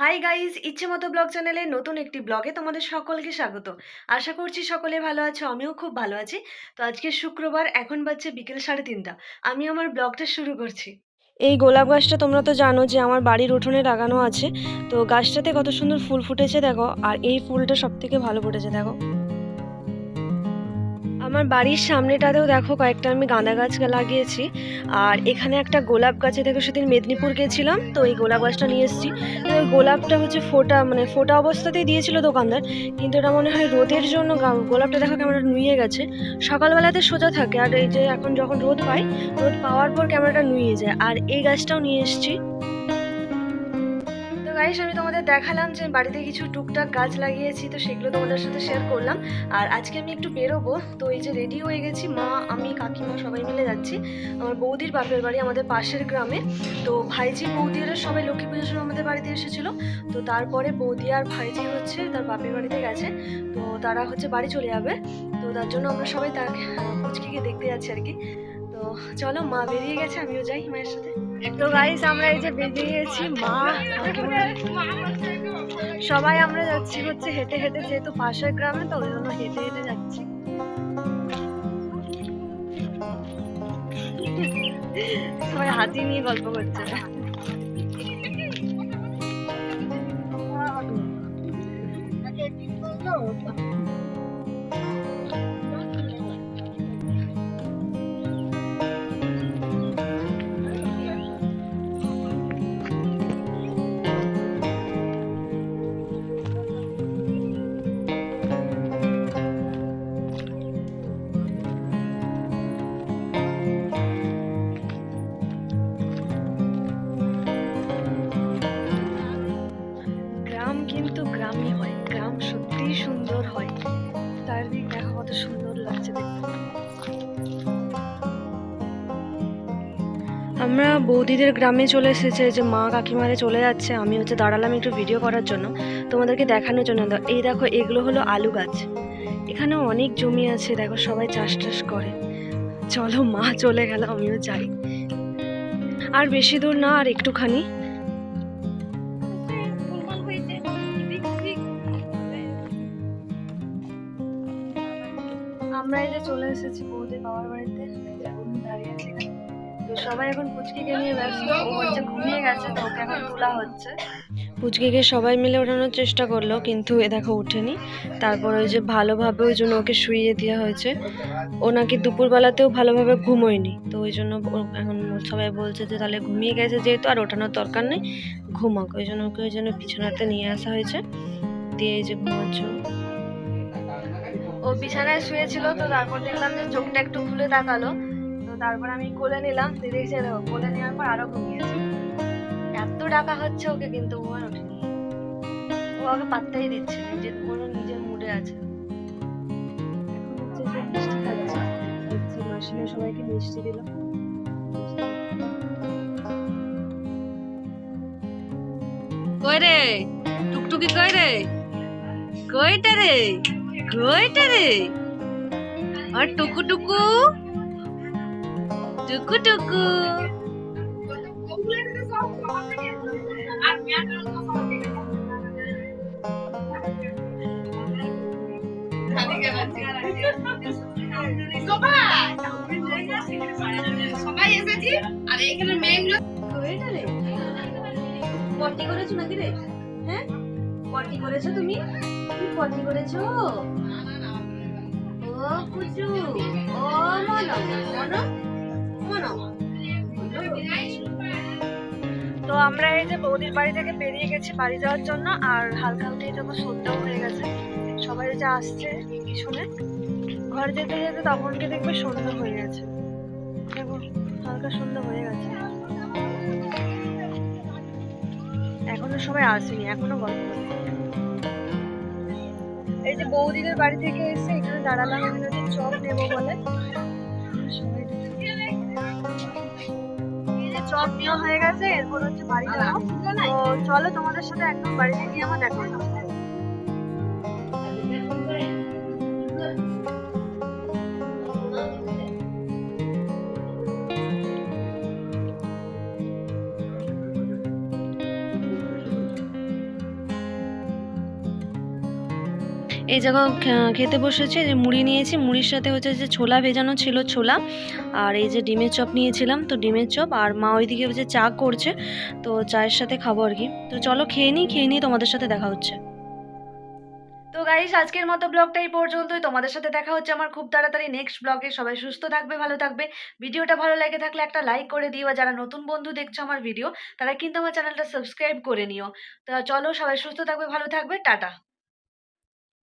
Hi guys ইচ্ছে মতো blog চ্যানেলে নতুন একটি ব্লগে তোমাদের সকলকে স্বাগত। আশা করছি সকলে ভালো আছো, আমিও খুব ভালো আছি। তো আজকে শুক্রবার, এখন বাজছে বিকেল সাড়ে তিনটা। আমি আমার ব্লগটা শুরু করছি। এই গোলাপ গাছটা তোমরা তো জানো যে আমার বাড়ির উঠোনে লাগানো আছে। তো গাছটাতে কত সুন্দর ফুল ফুটেছে দেখো, আর এই ফুলটা সব থেকে ভালো ফুটেছে দেখো। আমার বাড়ির সামনেটাতেও দেখো কয়েকটা আমি গাঁদা গাছ লাগিয়েছি। আর এখানে একটা গোলাপ গাছে দেখো সেদিন মেদিনীপুর গেছিলাম, তো এই গোলাপ গাছটা নিয়ে এসেছি। ওই গোলাপটা হচ্ছে ফোটা মানে ফোটা অবস্থাতেই দিয়েছিল দোকানদার, কিন্তু এটা মনে হয় রোদের জন্য গোলাপটা দেখো ক্যামেরাটা নুয়ে গেছে। সকালবেলাতে সোজা থাকে, আর এই যে এখন যখন রোদ পাই রোদ পাওয়ার পর ক্যামেরাটা নুয়ে যায়। আর এই গাছটাও নিয়ে এসেছি। গাইস আমি তোমাদের দেখালাম যে বাড়িতে কিছু টুকটাক গাছ লাগিয়েছি, তো সেগুলো তোমাদের সাথে শেয়ার করলাম। আর আজকে আমি একটু বেরোবো, তো এই যে রেডি হয়ে গেছি, মা, আমি, কাকিমা সবাই মিলে যাচ্ছি। আমার বৌদির বাপের বাড়ি আমাদের পাশের গ্রামে, তো ভাইজি বৌদিরা সবাই লক্ষ্মী পুজোর সময় আমাদের বাড়িতে এসেছিল। তো তারপরে বৌদি আর ভাইজি হচ্ছে তার বাপের বাড়িতে গেছে, তো তারা হচ্ছে বাড়ি চলে যাবে। তো তার জন্য আমরা সবাই তাকে পুচকিকে দেখতে যাচ্ছি আর কি। তো চলো মা বেরিয়ে গেছে, আমিও যাই মায়ের সাথে। তো গাইস আমরা এই যে বেরিয়ে গেছি, মা। সবাই আমরা যাচ্ছি হচ্ছে হেঁটে হেঁটে, যেহেতু পাশের গ্রামে, তো ওই জন্য হেঁটে হেঁটে যাচ্ছি। সবাই হাতি নিয়ে গল্প করছে। কত সুন্দর লাগছে আমরা বৌদিদের গ্রামে চলে এসেছে, যে মা কাকিমারে চলে যাচ্ছে, আমি হচ্ছে দাঁড়ালাম একটু ভিডিও করার জন্য, তোমাদেরকে দেখানোর জন্য। এই দেখো, এগুলো হলো আলু গাছ। এখানে অনেক জমি আছে, দেখো, সবাই চাষ টাস করে। চলো মা চলে গেল, আমিও যাই। আর বেশি দূর না, আর একটুখানি। চলে এসেছি বৌদির বাবার বাড়িতে। দাঁড়িয়ে সবাই এখন পুচকিকে নিয়ে ব্যস্ত। ও হচ্ছে ঘুমিয়ে গেছে, তো ওকে এখন তোলা হচ্ছে। পুচকিকে সবাই মিলে ওঠানোর চেষ্টা করল, কিন্তু এ দেখো ওঠেনি। তারপর ওই যে ভালোভাবে ওই জন্য ওকে শুইয়ে দেওয়া হয়েছে। ও নাকি দুপুরবেলাতেও ভালোভাবে ঘুমোয়নি। তো ওই জন্য এখন সবাই বলছে যে, তাহলে ঘুমিয়ে গেছে যেহেতু, আর ওঠানোর দরকার নেই, ঘুমাক। ওই জন্য ওকে ওই জন্য পিছনাতে নিয়ে আসা হয়েছে। দিয়ে এই যে ঘুমাচ্ছে। ও। বিছানায় শুয়েছিল, তো তারপর দেখলাম যে চোখটা একটু খুলে তাকালো। তো তারপর আমি কোলে নিলাম দেখছি, দেখো, কোলে নেওয়ার পর আরও ঘুমিয়েছে এত ডাকা হচ্ছে ওকে কিন্তু, ও আর ওঠেনি। ও আগে পাত্তাই দিচ্ছে, নিজের কোনো নিজের মুডে আছে। মাসিমা সবাইকে মিষ্টি দিল। কই রে? টুকটুকি কই রে? কইটা রে? কইটা রে আর টুকু টুকু? টুকু টুকু। সবাই এসেছি আর এখানে মেয়েগুলো পটি করেছ নাকি রে? হ্যাঁ? পটি করেছ তুমি? তুমি পটি করেছ? ও কুচু। ও তো আমরা এই যে বৌদির বাড়ি থেকে বেরিয়ে গেছি বাড়ি যাওয়ার জন্য, আর হালকা হালকা এই যখন সন্ধ্যাও হয়ে গেছে, সবাই যে আসছে পিছনে, ঘর যেতে যেতে তখন গিয়ে দেখবে সন্ধ্যা হয়ে গেছে। দেখো, হালকা সন্ধ্যা হয়ে গেছে। এখনও সবাই আসেনি, এখনও গল্প এই যে বৌদিদের বাড়ি থেকে এসে এখানে দাঁড়ালাম আমি হচ্ছে চপ নেব বলে। চপ নেওয়া হয়ে গেছে এরপর হচ্ছে বাড়ি যাব। তো চলো তোমাদের সাথে একদম বাড়িতে গিয়ে আমার দেখা এই জায়গা খেতে বসেছে যে মুড়ি নিয়েছি, মুড়ির সাথে হচ্ছে যে ছোলা ভেজানো ছিল ছোলা, আর এই যে ডিমের চপ নিয়েছিলাম, তো ডিমের চপ, আর মা ওইদিকে হচ্ছে চা করছে, তো চায়ের সাথে খাব আর কি। তো চলো খেয়ে নিই খেয়ে নিই তোমাদের সাথে দেখা হচ্ছে। তো গাইস আজকের মতো ব্লগটা এই পর্যন্তই। তোমাদের সাথে দেখা হচ্ছে আমার খুব তাড়াতাড়ি নেক্সট ব্লগে সবাই সুস্থ থাকবে, ভালো থাকবে। ভিডিওটা ভালো লেগে থাকলে একটা লাইক করে দিও, আর যারা নতুন বন্ধু দেখছ আমার ভিডিও তারা কিন্তু আমার চ্যানেলটা সাবস্ক্রাইব করে নিও। তো চলো সবাই সুস্থ থাকবে, ভালো থাকবে, টাটা।